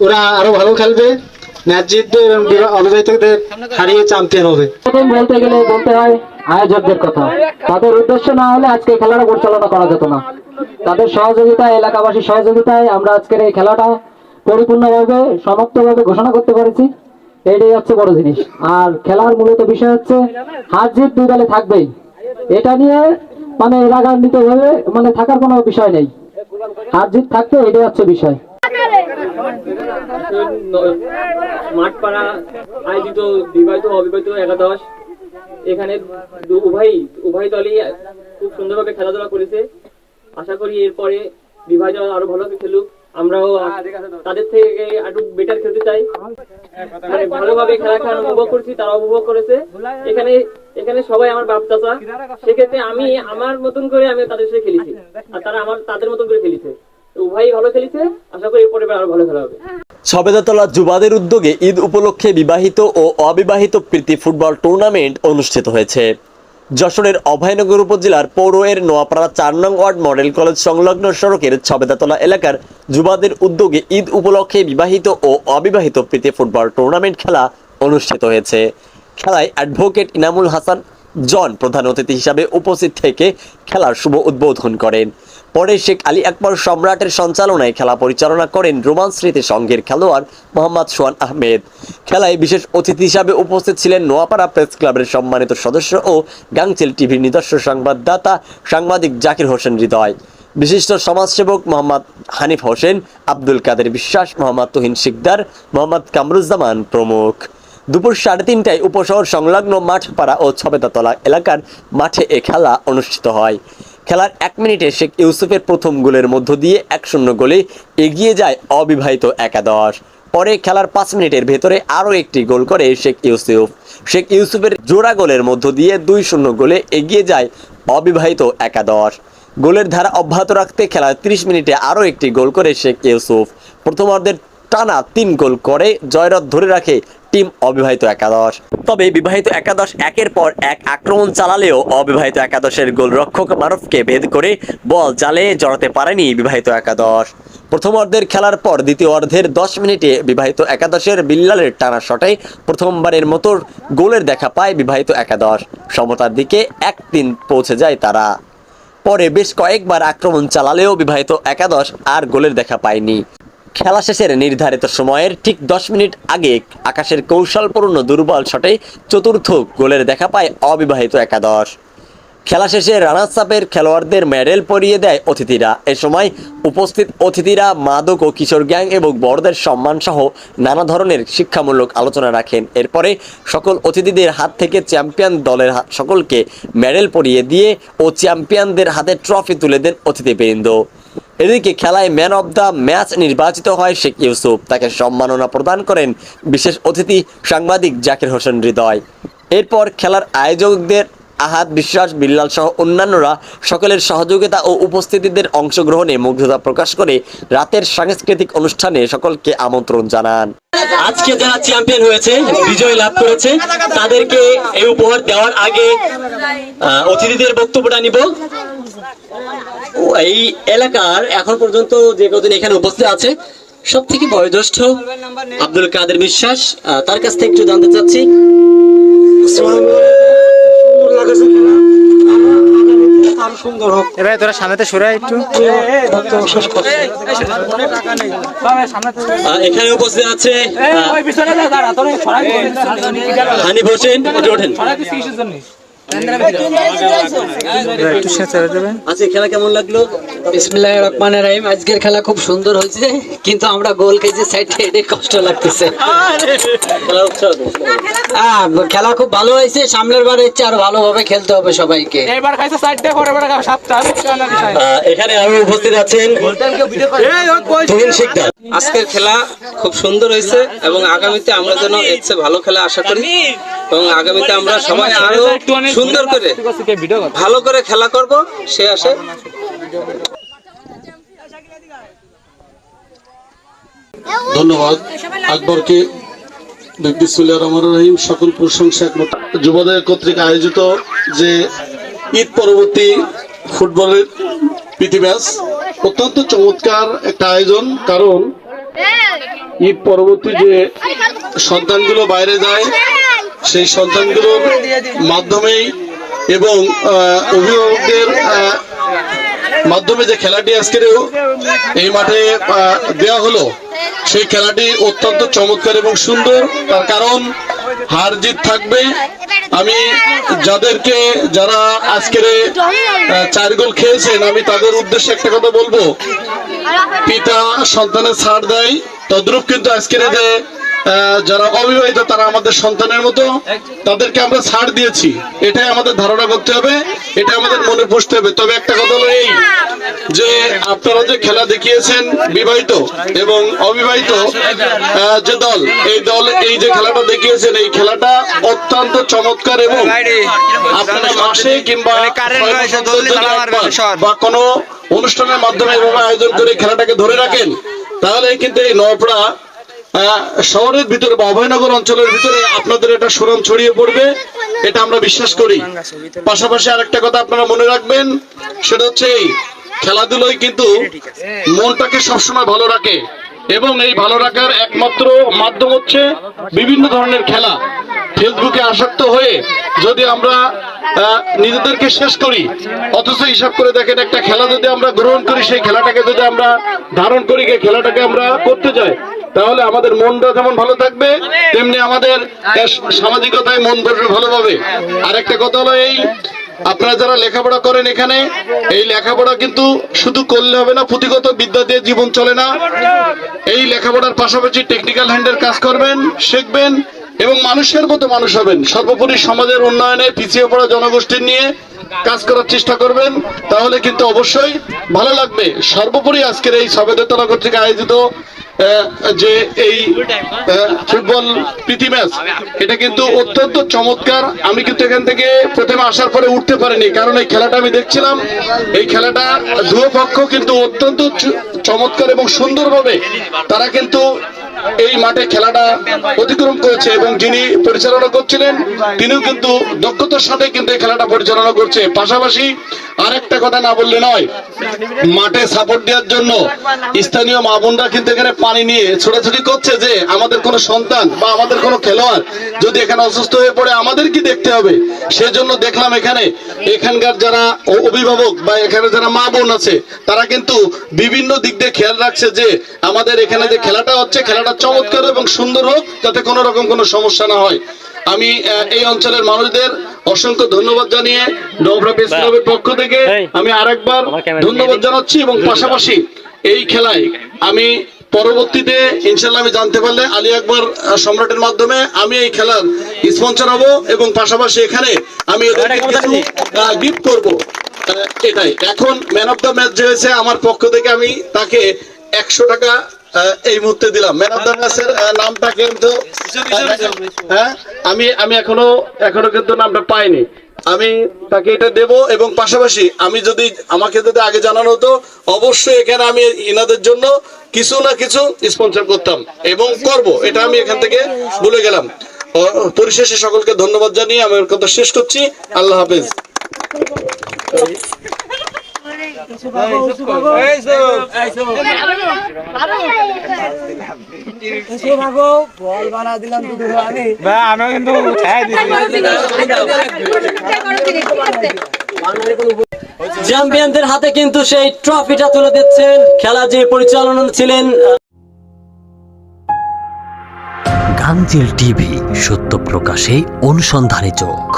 ওরা আরও ভালো খেলবে, ম্যাচ জিতবে এবং বিবা- অবিবাহিতদের হারিয়ে চ্যাম্পিয়ন হবে। বলতে গেলে বলতে হয় আয়োজকদের কথা। তাদের উদ্দেশ্য না হলে আজকে খেলাটা পরিচালনা করা যেত না। তাদের সহযোগিতায় এলাকাবাসীর সহযোগিতায় আমরা আজকের এই খেলাটা পরিপূর্ণভাবে, সমাপ্তভাবে ঘোষণা করতে পেরেছি। এটাই হচ্ছে বড় জিনিস। আর খেলার মূলত বিষয় হচ্ছে, হার জিত দুই দলে থাকবেই। এটা নিয়ে মানে রাগান্বিত ভাবে মানে থাকার কোনো বিষয় নেই। হার জিত থাকবে এটাই হচ্ছে বিষয়। মাঠপাড়া, আয়োজিত, বিবাহিত, অবিবাহিত একাদশ। এখানে উভয় উভয় দলই খুব সুন্দরভাবে খেলাধুলা করেছে। আশা করি এরপরে বিবাহিত আরও ভালো খেলুক। আমরাও তাদের থেকে একটু বেটার খেলতে চাই। মানে ভালোভাবে খেলা খেলা উপভোগ করছি তারা উপভোগ করেছে। এখানে এখানে সবাই আমার বাপ চাচা। সেক্ষেত্রে আমি আমার মতন করে আমি তাদের সাথে খেলেছি। আর তারা আমার, তাদের মতন করে খেলেছে। উভয়ই ভালো খেলেছে। আশা করি এরপরে আরও ভালো খেলা হবে। সবেদাতলা যুবাদের উদ্যোগে ঈদ উপলক্ষে বিবাহিত ও অবিবাহিত প্রীতি ফুটবল টুর্নামেন্ট অনুষ্ঠিত হয়েছে। যশোরের অভয়নগর উপজেলার পৌর নোয়াপাড়া চার নং ওয়ার্ড মডেল কলেজ সংলগ্ন সড়কের ছবেদাতলা এলাকার যুবাদের উদ্যোগে ঈদ উপলক্ষে বিবাহিত ও অবিবাহিত প্রীতি ফুটবল টুর্নামেন্ট খেলা অনুষ্ঠিত হয়েছে। খেলায় অ্যাডভোকেট ইনামুল হাসান, জন প্রধান অতিথি হিসাবে উপস্থিত থেকে খেলার শুভ উদ্বোধন করেন। পরে শেখ আলী আকবর সম্রাটের সঞ্চালনায় খেলা পরিচালনা করেন রোমান স্মৃতি সংঘের খেলোয়াড় মোহাম্মদ সোহান আহমেদ। খেলায় বিশেষ অতিথি হিসাবে উপস্থিত ছিলেন নোয়াপাড়া প্রেস ক্লাবের সম্মানিত সদস্য ও গাংচিল টিভির নিজস্ব সংবাদদাতা সাংবাদিক জাকির হোসেন হৃদয়। বিশিষ্ট সমাজসেবক মোহাম্মদ হানিফ হোসেন, আব্দুল কাদের বিশ্বাস, মোহাম্মদ তুহিন শিকদার, মোহাম্মদ কামরুজ্জামান প্রমুখ। দুপুর সাড়ে তিনটায় উপশহর সংলগ্ন মাঠপাড়া ও ছবেদাতলা এলাকার মাঠে এ খেলা অনুষ্ঠিত হয়। খেলার এক মিনিটে শেখ ইউসুফের প্রথম গোলের মধ্য দিয়ে এক শূন্য গোলে এগিয়ে যায় অবিবাহিত একাদশ। পরে খেলার পাঁচ মিনিটের ভেতরে আরও একটি গোল করে শেখ ইউসুফ। শেখ ইউসুফের জোড়া গোলের মধ্য দিয়ে দুই শূন্য গোলে এগিয়ে যায় অবিবাহিত একাদশ। গোলের ধারা অব্যাহত রাখতে খেলার ত্রিশ মিনিটে আরও একটি গোল করে শেখ ইউসুফ। প্রথমার্ধের টানা তিন গোল করে জয়রথ ধরে রাখে টিম অবিবাহিত একাদশ। তবে বিবাহিত একাদশ একের পর এক আক্রমণ চালালেও অবিবাহিত একাদশের গোলরক্ষক মারুফকে ভেদ করে বল জালে জড়াতে পারেনি বিবাহিত একাদশ। প্রথম অর্ধের খেলার পর দ্বিতীয় অর্ধের দশ মিনিটে বিবাহিত একাদশের বিল্লালের টানা শটে প্রথমবারের মতো গোলের দেখা পায় বিবাহিত একাদশ। সমতার দিকে এক তিন পৌঁছে যায় তারা। পরে বেশ কয়েকবার আক্রমণ চালালেও বিবাহিত একাদশ আর গোলের দেখা পায়নি। খেলা শেষের নির্ধারিত সময়ের ঠিক দশ মিনিট আগে আকাশের কৌশলপূর্ণ দুর্বল শটে চতুর্থ গোলের দেখা পায় অবিবাহিত একাদশ। খেলা শেষে রানার্স আপের খেলোয়াড়দের মেডেল পরিয়ে দেয় অতিথিরা। এ সময় উপস্থিত অতিথিরা মাদক ও কিশোর গ্যাং এবং বড়দের সম্মান সহ নানা ধরনের শিক্ষামূলক আলোচনা রাখেন। এরপরে সকল অতিথিদের হাত থেকে চ্যাম্পিয়ন দলের সকলকে মেডেল পরিয়ে দিয়ে ও চ্যাম্পিয়নদের হাতে ট্রফি তুলে দেন অতিথিবৃন্দ। এদিকে খেলায় ম্যান অব দ্য ম্যাচ নির্বাচিত হয় শেখ ইউসুফ। তাকে সম্মাননা প্রদান করেন বিশেষ অতিথি সাংবাদিক জাকির হোসেন হৃদয়। এরপর খেলার আয়োজকদের আহাদ বিশ্বাস, বিল্লাল সহ অন্যান্যরা সকলের সহযোগিতা ও উপস্থিতিদের অংশগ্রহণে মুগ্ধতা প্রকাশ করে রাতের সাংস্কৃতিক অনুষ্ঠানে সকলকে আমন্ত্রণ জানান। আজকে যারা চ্যাম্পিয়ন হয়েছে, বিজয় লাভ করেছে, তাদেরকে এই উপহার দেওয়ার আগে অতিথিদের বক্তব্যটা নিব। এই এলাকার এখন পর্যন্ত যে কজন এখানে উপস্থিত আছে সব থেকে বয়োজ্যেষ্ঠ আব্দুল কাদের বিশ্বাস তার কাছ থেকে একটু জানতে চাচ্ছি। এবার তোরা সামনেতে সরে একটু। এখানে উপস্থিত আছে আহ, হানিফ হোসেন ওঠেন। আজকে খেলা কেমন লাগল? বিসমিল্লাহ রহমানের রহিম। আজকের খেলা খুব সুন্দর হয়েছে কিন্তু আমরা গোল খেয়েছি সাইড থেকে কষ্ট লাগতেছে। খেলা উৎসাহ তো। হ্যাঁ খেলা খুব ভালো হয়েছে সামনের বার ইচ্ছে আরও ভালোভাবে খেলতে হবে সবাইকে। এবার খাইছে চারটে পরে এবার সাতটা এখানে আরও উপস্থিত আছেন তুহিন শিকদার আজকের খেলা খুব সুন্দর হয়েছে এবং আগামীতে আমরা যেন এর ভালো খেলা আশা করি। এবং আগামীতে আমরা সবাই আরও সুন্দর করে, ভালো করে খেলা করব, সে আসে। ধন্যবাদ। আকবরকে বিসমিল্লাহ রহিম, সকল প্রশংসা যুবদের কর্তৃক আয়োজিত যে ঈদ পরবর্তী ফুটবলের প্রীতি ম্যাচ, অত্যন্ত চমৎকার একটা আয়োজন, কারণ ঈদ পরবর্তী যে সন্তানগুলো বাইরে যায় সেই সন্তানগুলোর মাধ্যমেই এবং অভিভাবকদের মাধ্যমে যে খেলাটি আজকের এই মাঠে দেওয়া হলো, সেই খেলাটি অত্যন্ত চমৎকার এবং সুন্দর। তার কারণ, হার জিত থাকবে। আমি যাদেরকে, যারা আজকের চার গোল খেয়েছেন, আমি তাদের উদ্দেশ্যে একটা কথা বলব। পিতা সন্তানের ছাড় দেয়, তদ্রুপ কিন্তু আজকের যে যারা অবিবাহিত তারা আমাদের সন্তানের মতো তাদেরকে আমরা ছাড় দিয়েছি। এটাই আমাদের ধারণা করতে হবে এটা আমাদের মনে পুষতে হবে। তবে একটা কথা হলো এই যে আপনারা যে খেলা দেখিয়েছেন বিবাহিত এবং অবিবাহিত যে দল এই দল এই যে খেলাটা দেখিয়েছেন এই খেলাটা অত্যন্ত চমৎকার এবং আপনারা মাসে কিংবা একবার বা কোনো অনুষ্ঠানের মাধ্যমে এভাবে আয়োজন করে খেলাটাকে ধরে রাখেন তাহলে কিন্তু এই নয়পড়া আহ, শহরের ভিতরে বা অভয়নগর অঞ্চলের ভিতরে আপনাদের এটা সুনাম ছড়িয়ে পড়বে, এটা আমরা বিশ্বাস করি। পাশাপাশি আরেকটা কথা আপনারা মনে রাখবেন, সেটা হচ্ছে এই খেলাধুলোয় কিন্তু মনটাকে সবসময় ভালো রাখে এবং এই ভালো রাখার একমাত্র মাধ্যম হচ্ছে বিভিন্ন ধরনের খেলা। ফেসবুকে আসক্ত হয়ে যদি আমরা নিজেদেরকে শেষ করি, অথচ হিসাব করে দেখেন একটা খেলা যদি আমরা গ্রহণ করি, সেই খেলাটাকে যদি আমরা ধারণ করি খেলাটাকে আমরা করতে যাই তাহলে আমাদের মনটা যেমন ভালো থাকবে তেমনি আমাদের সামাজিকতায় মন বসবে ভালোভাবে আরেকটা কথা হলো এই আপনারা যারা লেখাপড়া করেন এখানে এই লেখাপড়া কিন্তু শুধু করলে হবে না পুঁথিগত বিদ্যা দিয়ে জীবন চলে না। এই লেখাপড়ার পাশাপাশি টেকনিক্যাল হ্যান্ডের কাজ করবেন শিখবেন এবং মানুষের মতো মানুষ হবেন। সর্বোপরি সমাজের উন্নয়নে পিছিয়ে পড়া জনগোষ্ঠীর নিয়ে কাজ করার চেষ্টা করবেন তাহলে কিন্তু অবশ্যই ভালো লাগবে। সর্বোপরি আজকের এই সবেদতলা কর্তৃক আয়োজিত যে এই ফুটবল প্রীতি ম্যাচ, এটা কিন্তু অত্যন্ত চমৎকার। আমি কিন্তু এখান থেকে প্রথমে আসার পরে উঠতে পারিনি, কারণ এই খেলাটা আমি দেখছিলাম। এই খেলাটা দুই পক্ষ কিন্তু অত্যন্ত চমৎকার এবং সুন্দরভাবে তারা কিন্তু এই মাঠে খেলাটা অতিক্রম করেছে এবং যিনি পরিচালনা করছিলেন, তিনিও কিন্তু দক্ষতার সাথে কিন্তু এই খেলাটা পরিচালনা করছে। পাশাপাশি আরেকটা কথা না বললে নয়। মাঠে সাপোর্ট দেওয়ার জন্য স্থানীয় মা বোনরা কিন্তু এখানে পানি নিয়ে ছোটাছুটি করছে যে আমাদের কোনো সন্তান বা আমাদের কোনো খেলোয়াড় যদি এখানে অসুস্থ হয়ে পড়ে আমাদের কি দেখতে হবে? সেজন্য দেখলাম এখানে এখানকার যারা অভিভাবক বা এখানে যারা মা বোন আছে, তারা কিন্তু বিভিন্ন দিক দিয়ে খেয়াল রাখছে যে আমাদের এখানে যে খেলাটা হচ্ছে, খেলাটা চমৎকার এবং সুন্দর হোক, যাতে কোনো রকম কোনো সমস্যা না হয়। আমি এই অঞ্চলের মানুষদের অসংখ্য ধন্যবাদ জানিয়ে নবরা প্রেস ক্লাবের পক্ষ থেকে আমি আরেকবার ধন্যবাদ জানাচ্ছি এবং পাশাপাশি এই খেলায় আমি পরবর্তীতে ইনশাল্লাহ আমি জানতে পারলে আলী আকবর সম্রাটের মাধ্যমে আমি এই খেলার স্পন্সর হব এবং পাশাপাশি এখানে আমি গিফট করব। এটাই। এখন ম্যান অফ দ্য ম্যাচ যে হয়েছে আমার পক্ষ থেকে আমি তাকে একশো টাকা এই মুহূর্তে দিলাম। ম্যান অফ দ্য ম্যাচের নামটা কিন্তু হ্যাঁ আমি আমি এখনও এখনও কিন্তু নামটা পাইনি। আমি তাকে এটা দেব এবং পাশাপাশি আমি যদি আমাকে যদি আগে জানানো হতো অবশ্যই এখানে আমি ইনাদের জন্য কিছু না কিছু স্পন্সর করতাম এবং করব। এটা আমি এখান থেকে বলে গেলাম। পরিশেষে সকলকে ধন্যবাদ জানিয়ে আমি আমার কথা শেষ করছি। আল্লাহ হাফেজ। চ্যাম্পিয়নদের হাতে কিন্তু সেই ট্রফিটা তুলে দিচ্ছেন খেলা যে পরিচালনা ছিলেন গাংচিল টিভি, সত্য প্রকাশে অনুসন্ধানী চোখ।